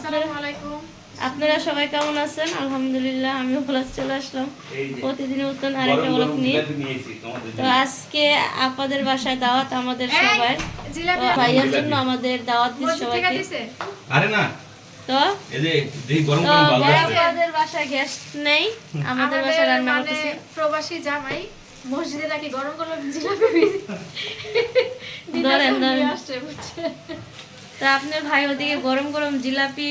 আসসালামু আলাইকুম। আপনারা সবাই কেমন আছেন? আলহামদুলিল্লাহ আমি ভালো চলে আসলাম। প্রতিদিনের মতন আরেকটা ব্লগ নিয়ে। তো আজকে আপাদের বাসায় দাওয়াত আমাদের সবাই। জিলাপি ভাইয়ের জন্য আমাদের দাওয়াত দিচ্ছে সবাইকে। আরে না। তো? আমাদের বাসায় গ্যাস নেই। আমাদের বাসায় রান্না মানে প্রবাসী জামাই মসজিদে নাকি গরম গরম জিলাপি ধরেন, ধরেন। তো আপনার ভাই ওদিকে গরম গরম জিলাপি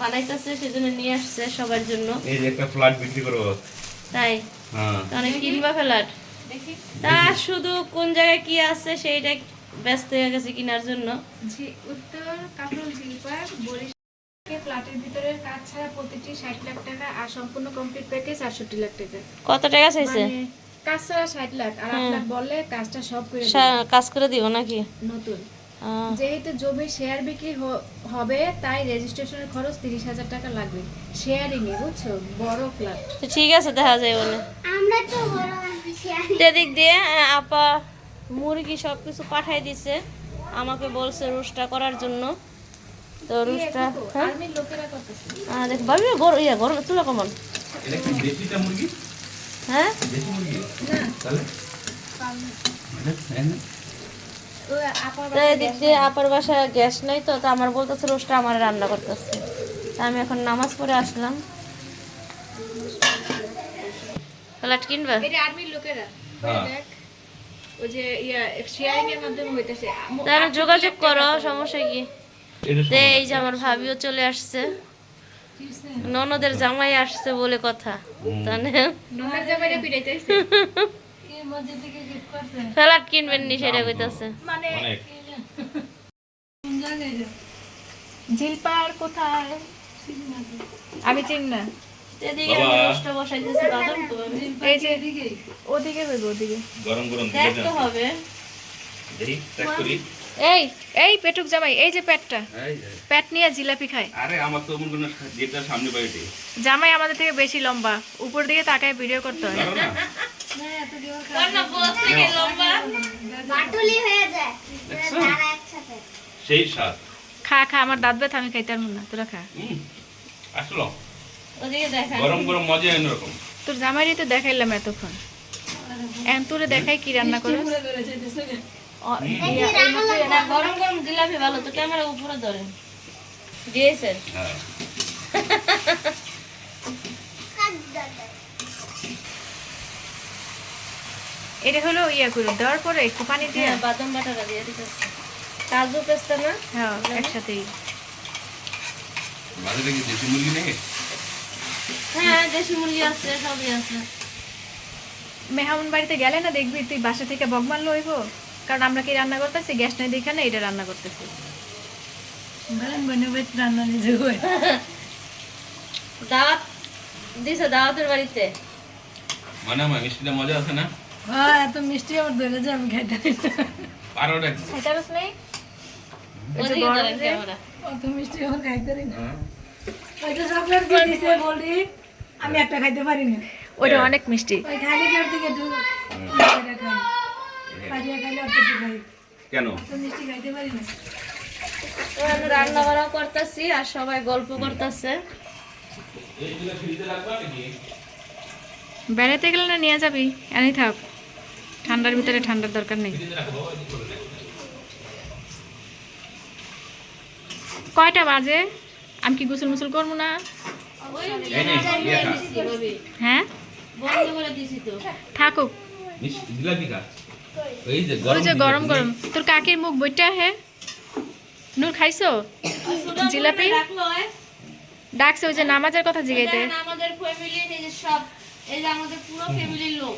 বানাইতেছে সেজন্য নিয়ে আসছে সবার জন্য। এই যে একটা ফ্ল্যাট বিক্রি করব। তাই? হ্যাঁ। তাহলে কিনবা ফেলাট দেখি। তা শুধু কোন জায়গায় কি আছে সেইটা ব্যস্ত হয়ে গেছে কেনার জন্য। জি উত্তর কাপড় জিলপার বরিশাল ফ্ল্যাটের ভিতরের কাজ ছাড়া প্রতিটি ষাট লাখ টাকা আর সম্পূর্ণ কমপ্লিট প্যাকেজ আটষট্টি লাখ টাকা। কত টাকা চাইছে? মানে কাজ ছাড়া ষাট লাখ আর আপনার বললে কাজটা সব করে কাজ করে দিব নাকি? নতুন। যেহেতু জমির শেয়ার বিক্রি হ- হবে তাই রেজিস্ট্রেশনের খরচ তিরিশ হাজার টাকা লাগবে। শেয়ারিং এ বুঝছ? বড় ফ্ল্যাট তো ঠিক আছে দেখা যায় বলে। এদিক দিয়ে আপা মুরগি সব কিছু পাঠাই দিছে। আমাকে বলছে রুস্টা করার জন্য। তো রুস্টা হ্যাঁ? দেখ ভাবি গরম ইয়া গরম তুলো কমন? এটা কি দেশিটা মুরগি? হ্যাঁ? এদিক দিয়ে আপার বাসায় গ্যাস নাই তো তো আমার বলতেছে রোস্টটা আমার রান্না করতেছে। তা আমি এখন নামাজ পড়ে আসলাম। ফ্ল্যাট কিনবা? এটা আর্মির লোকেরা। ওই হ্যাঁ। দেখ ওই যে ইয়া শেয়ারিং এর মাধ্যমে হইতাছে। তাহলে যোগাযোগ করো সমস্যা কি? এই যে আমার ভাবিও চলে আসছে। ননদের জামাই আসছে বলে কথা। তাহলে নোনার জামাইরা ফ্ল্যাট কিনবেন নি সেটা কইতাছে। মানে জিলপার কোথায়? আমি চিনি না। ওদিকে হইব ওদিকে। গরম গরম হবে। এই এই পেটুক জামাই এই যে পেটটা। পেট নিয়ে জিলাপি খায়। আরে আমার তো মনে করেন যেটা সামনে বাড়িতে জামাই আমাদের থেকে বেশি লম্বা। উপর দিকে তাকায় ভিডিও করতে হয়। সেই স্বাদ। খা খা আমার দাঁত ব্যথা আমি খাইতে পারব না তোরা খা। আসলো। গরম গরম মজা অন্যরকম। তোর জামাইরই তো দেখাইলাম এতক্ষণ। এখন তোরে দেখাই কি রান্না করে। গরম গরম জিলাপি ভালো তো ক্যামেরা উপরে ধরেন দিয়েছেন এটা হলো ইয়া করে দেওয়ার পরে একটু পানি দিয়ে হ্যাঁ বাদাম বাটাটা দিয়ে দিতেছি। কাজু পেস্তা না? হ্যাঁ একসাথেই। বাজারে কি দেশি মুরগি নেই? হ্যাঁ দেশি মুরগি আছে সবই আছে। মেহমান বাড়িতে গেলে না দেখবি তুই বাসা থেকে বক মারলো হইব। কারণ আমরা কি রান্না করতেছি? গ্যাস নাই দেখে না এটা রান্না করতেছি। দাওয়াত দিছে দাওয়াতের বাড়িতে। মানে আমার মিষ্টিটা মজা আছে না? হ্যাঁ এত মিষ্টি আমার ধরে যে আমি খাইতে পারো না। খাইতে পারছ নাই ওদিকে ধরেন ক্যামেরা। অত মিষ্টি আমার খাইতে পারি না। হ্যাঁ। ওই যে চকলেট দিয়ে দিছে বলি আমি একটা খাইতে পারি না। ওটা অনেক মিষ্টি। ওই খালি থেকে একটু কেন? মিষ্টি খাইতে পারি না। রান্না বান্না করতেছি আর সবাই গল্প করতেছে। বেড়াতে গেলে না নিয়ে যাবি? এনে থাক। ঠান্ডার ভিতরে ঠান্ডার দরকার নেই। কয়টা বাজে? আমি কি গোসল মুসল করব না? ইয়ে। হ্যাঁ? থাকুক। গরম গরম তোর কাকির মুখ বইটা হে। নূর খাইছো? জিলাপি? ডাকছে ওই যে নামাজের কথা জিগাইতে। আমাদের ফ্যামিলি এই সব এই যে আমাদের পুরো ফ্যামিলির লোক।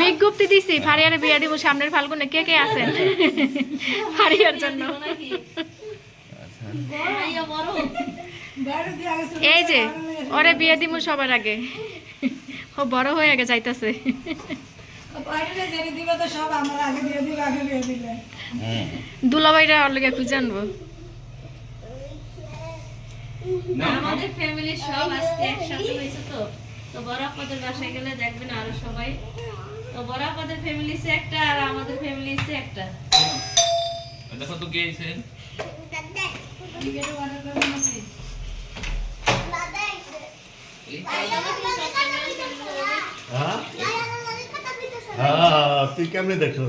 বিজ্ঞপ্তি দিছি ফারিয়ারে বিয়া দিব সামনের ফাল্গুনে কে কে আছেন? ফারিয়ার জন্য। এই যে ওরে বিয়ে দিব সবার আগে। ও বড় হয়ে আগে যাইতাছে। বাইরে জেনে দিবে তো সব আমার আগে দিয়ে দিবে আগে দিয়ে দিলে হুম। দুলাভাইরা ওর লেগে খুঁজে আনব না, আমাদের ফ্যামিলি সব আজকে একসাথে হয়েছে তো। তো বড় বাসায় গেলে দেখবেন আরও সবাই। তো বড় ফ্যামিলি সে একটা আর আমাদের ফ্যামিলি সে একটা। দেখো তো কে এসে। হ্যাঁ। হ্যাঁ তুই কেমনে দেখো?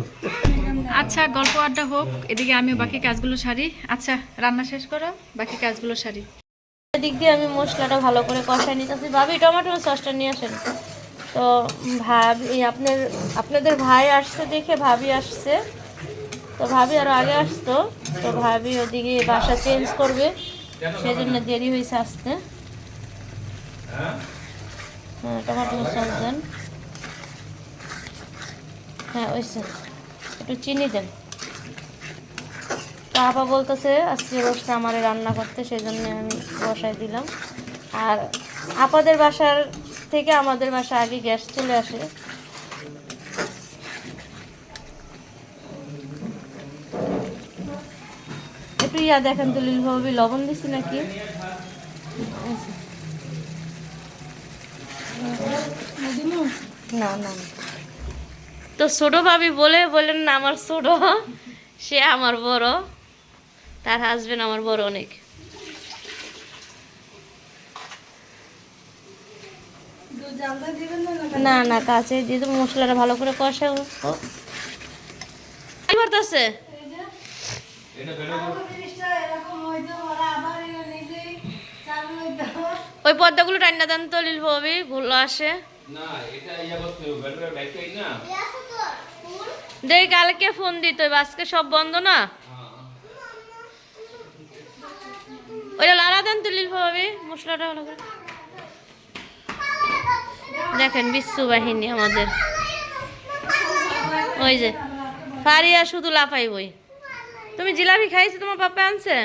আচ্ছা গল্প আড্ডা হোক এদিকে আমি বাকি কাজগুলো সারি। আচ্ছা রান্না শেষ করো বাকি কাজগুলো সারি। এদিক দিয়ে আমি মশলাটা ভালো করে কষাই নিতেছি। ভাবি, টমেটো সসটা নিয়ে আসেন। তো ভাবি আপনার, আপনাদের ভাই আসছে দেখে ভাবি আসছে। তো ভাবি আরও আগে আসতো। তো ভাবি ওদিকে বাসা চেঞ্জ করবে। সেই জন্য দেরি হয়েছে আসতে। হ্যাঁ টমেটো সস দেন। হ্যাঁ ওইসে একটু চিনি দেন। আপা বলতেছে, আজকে রোজটা আমার রান্না করতে সেই জন্য আমি বসাই দিলাম। আর আপাদের বাসার থেকে আমাদের বাসা আগে গ্যাস চলে আসে। একটু ইয়া দেখেন তো ভাবি লবণ দিছি নাকি? না না। তো ছোট ভাবি বলে, বললেন, না, আমার ছোট, সে আমার বড়। তার হাজবেন্ড আমার বড় অনেক। না না কাছে দিয়ে দেবো মশলাটা ভালো করে কষা কি করতেছে? ওই পর্দাগুলো টান্না দেন তো লিল ভাবি গুলো আসে। দেখ কালকে ফোন দিত আজকে সব বন্ধ না? ওইটা লাড়া দেন তো লিল ভাবি, মশলাটা ভালো করে। দেখেন বিশ্ব বাহিনী আমাদের। ওই যে, ফারিয়া শুধু লাফাই বই তুমি জিলাপি খাইছো, তোমার পাপা আনছে?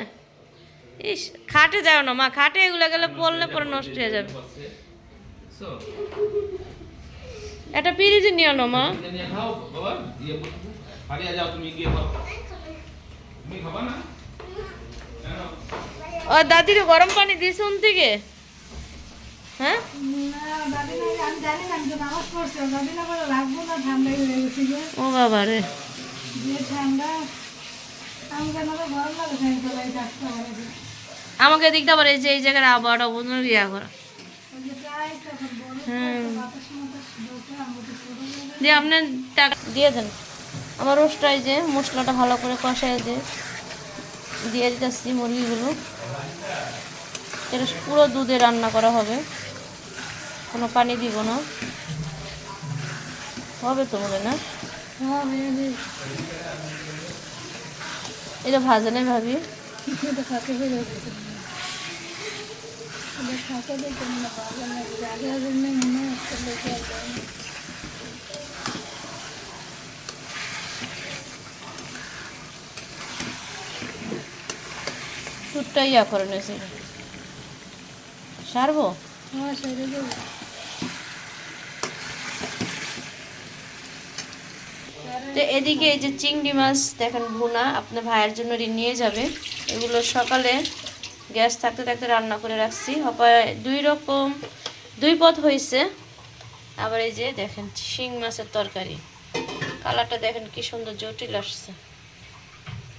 ইস, খাটে যাও না, মা, খাটে এগুলো গেলে পড়লে পরে নষ্ট হয়ে যাবে। একটা পিরিজি নিও না, মা। তুমি খাবা না। ও, দাদির গরম পানি দিয়েছে উন থেকে? হ্যাঁ? যে ও বাবা রে। যে আমাকে দেখতে আবার এই যে, এই জায়গার আবহাওয়াটা বোঝানো ইয়া করা যে হুম। দিয়ে আপনি টাকা দিয়ে দেন। আমার রোস্টাই যে, মশলাটা ভালো করে কষাই দিয়ে দিয়ে দিতেছি মুরগিগুলো। এটা পুরো দুধে রান্না করা হবে। কোনো পানি দিব না। হবে তো মনে না? এটা ভাজা নেই ভাবি? দেখে দুধটা ইয়া করে নিয়েছি। সারবো? হ্যাঁ তো এদিকে এই যে চিংড়ি মাছ দেখেন ভুনা আপনার ভাইয়ের জন্য নিয়ে যাবে। এগুলো সকালে গ্যাস থাকতে থাকতে রান্না করে রাখছি। হপায় দুই রকম দুই পথ হয়েছে। আবার এই যে দেখেন শিং মাছের তরকারি। কালারটা দেখেন কি সুন্দর জটিল আসছে।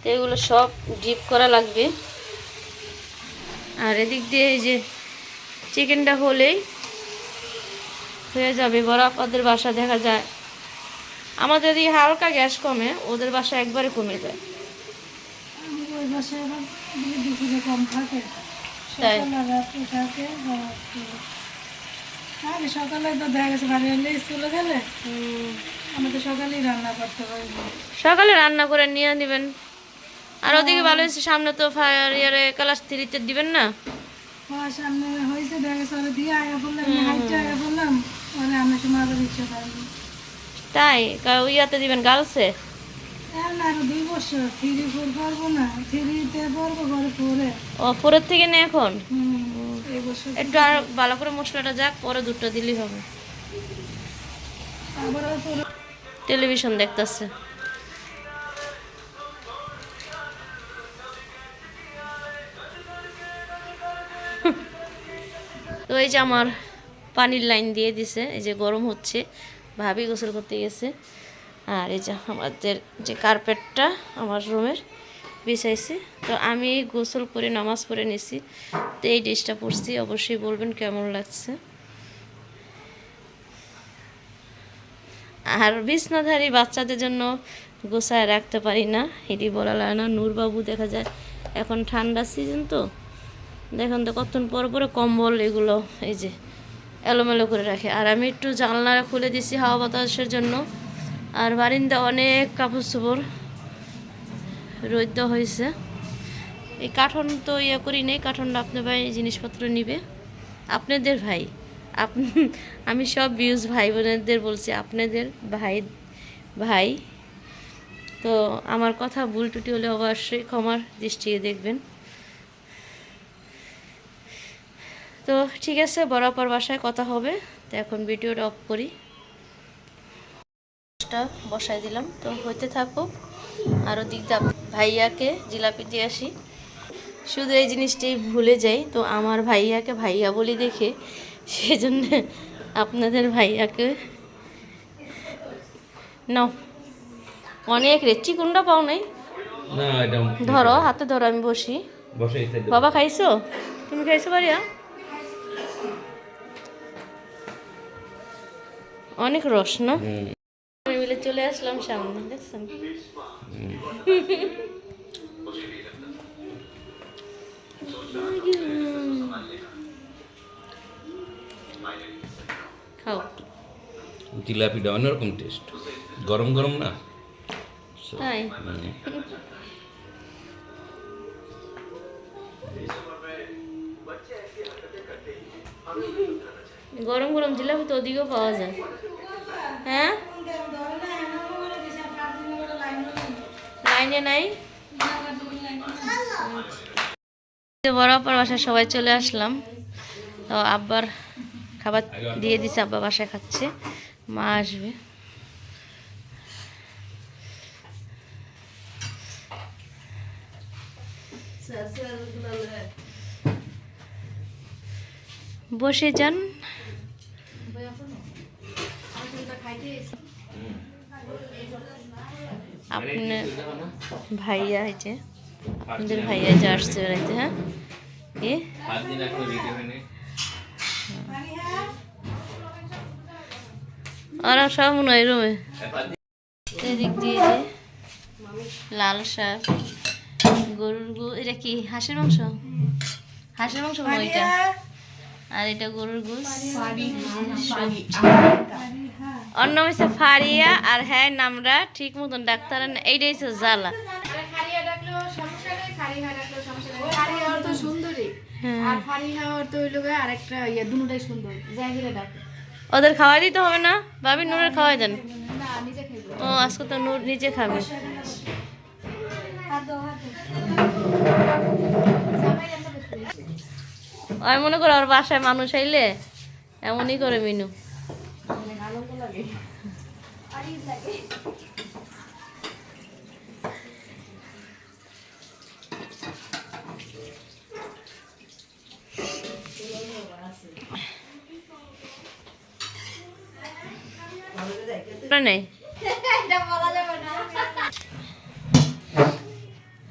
তো এগুলো সব ডিপ করা লাগবে। আর এদিক দিয়ে এই যে চিকেনটা হলেই হয়ে যাবে। বরাপাদের বাসা দেখা যায়। আমাদের এদিকে হালকা গ্যাস কমে ওদের বাসা একবারে কমে যায়। তাই? সকালে তো দেখা গেছে বাড়ি এলে স্কুলে গেলে আমি তো সকালেই রান্না করতে পারি সকালে রান্না করে নিয়ে নেবেন। আর ওদিকে ভালো হয়েছে সামনে তো ফায়ার ইয়ারে ক্লাস থ্রিতে দিবেন না? সামনে হয়েছে দেখা গেছে ওরা দিয়ে আয়া বললাম আয়া বললাম ওরা সময় আবার তাই? ইয়াতে দিবেন গার্লসে ও ফোরের থেকে নে এখন? একটু আর ভালো করে মশলাটা যাক পরে দুধটা দিলেই হবে। টেলিভিশন দেখতেছে। তো এই যে আমার পানির লাইন দিয়ে দিছে, এই যে গরম হচ্ছে, ভাবি গোসল করতে গেছে। আর এই যে আমাদের যে কার্পেটটা আমার রুমের বিছাইছি, তো আমি গোসল করে, নামাজ পড়ে নিছি। তো এই ড্রেসটা পরছি, অবশ্যই বলবেন কেমন লাগছে। আর বিছনাধারী বাচ্চাদের জন্য গোছায় রাখতে পারি না, এটি বলা লাগে না। নূরবাবু দেখা যায়, এখন ঠান্ডা সিজন তো। দেখুন তো কতক্ষণ পর পরে কম্বল এগুলো, এই যে এলোমেলো করে রাখে। আর আমি একটু জানলাটা খুলে দিছি হাওয়া বাতাসের জন্য। আর বারিন্দা অনেক কাপড় চোপড় রৈদ্য হয়েছে। এই কাঠন তো ইয়ে করি নেই, কাঠনটা আপনার ভাই জিনিসপত্র নিবে। আপনাদের ভাই, আপ আমি সব বিউজ ভাই বোনেদের বলছি, আপনাদের ভাই ভাই। তো আমার কথা ভুল টুটি হলে অবশ্যই ক্ষমার দৃষ্টিতে দেখবেন। তো ঠিক আছে বরাবর বাসায় কথা হবে। তো এখন ভিডিওটা অফ করি। বসাই দিলাম। তো হইতে থাকুক আরও দিক দিয়ে ভাইয়াকে জিলাপি দিয়ে আসি। শুধু এই জিনিসটাই ভুলে যাই। তো আমার ভাইয়াকে ভাইয়া বলি দেখে সেজন্য আপনাদের ভাইয়াকে নাও। অনেক রে চিকুনটা পাও নাই? না এটা ধরো হাতে ধরো আমি বসি। বসে বাবা খাইছো? তুমি খাইছো বাড়িয়া অনেক রস না? আমি মিলে চলে আসলাম সামনে দেখছেন? খাও। জিলাপিটা অন্যরকম টেস্ট গরম গরম না? তাই? গরম গরম জিলাপি তো ওদিকেও পাওয়া যায়। হ্যাঁ? লাইনে নাই? বরাবর বাসায় সবাই চলে আসলাম। তো আব্বার খাবার দিয়ে দিছে, আব্বা বাসায় খাচ্ছে। মা আসবে। বসে যান। আপনার ভাইয়া হয়েছে আমাদের ভাইয়া যে আসছে বেড়াইতে হ্যাঁ? কি ওরা সব মনে হয় রুমে। এদিক দিয়ে যে লাল শাক গরুর গু এটা কি হাঁসের মাংস? হাঁসের মাংস এটা। আর এটা গরুর গোস সবজি। ওর নাম হচ্ছে ফারিয়া আর হ্যাঁ নামরা ঠিক মতন ডাক্তার এইটাই হচ্ছে জ্বালা। ইয়ে ওদের খাওয়াই দিতে হবে না? ভাবি নূরের খাওয়াই দেন। ও আজকে তো নূর নিজে খাবে। আমি মনে করো ওর বাসায় মানুষ আইলে এমনই করে মিনু। নেই।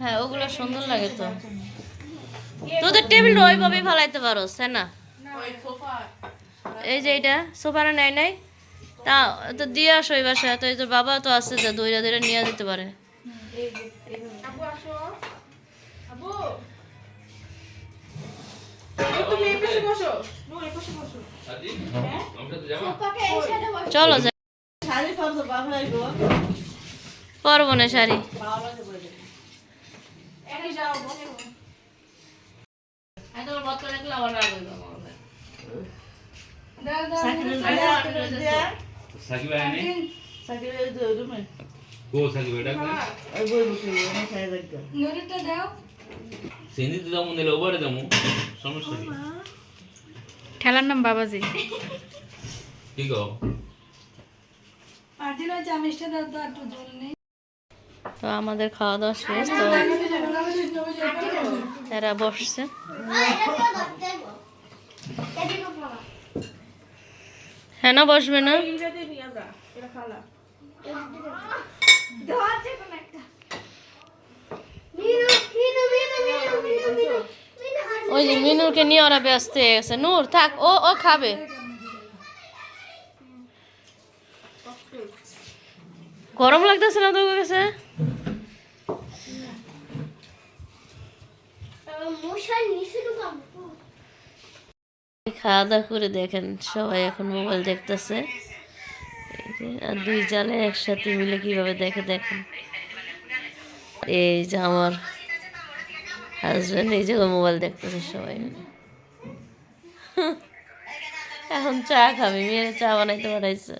হ্যাঁ ওগুলো সুন্দর লাগে তো। তোদের টেবিল ওইভাবে ফেলাইতে পারো না। এই যে এটা সোফাটা নেয় নাই? তা তো দিয়ে আসো এই বাসায়। তো এই তোর বাবা তো আছে যে দইরা দইরা নিয়ে দিতে পারে। আবু আসো আবু সাত দিন সাকিব নুরিটা দাও তো নিলে ওবারে সমস্যা ঠেলার নাম বাবাজি কি গো দাও তো একটু জল নেই তো আমাদের খাওয়া দাওয়া শেষ তো এরা বসছে হ্যাঁ না বসবে না। ওই যে মিনুরকে নিয়ে ওরা ব্যস্ত হয়ে গেছে। নূর থাক ও ও খাবে। গরম লাগতেছে না তোর কাছে? মশাই নিচে ঢুকাবো। খাওয়া দাওয়া করে দেখেন, সবাই এখন মোবাইল দেখতেছে। আর দুই জালে একসাথে মিলে কীভাবে দেখে দেখেন। এই যে আমার হাজব্যান্ড এই যে মোবাইল দেখতেছে সবাই। এখন চা খাবে, মেয়ের চা বানাইতে পারাইছে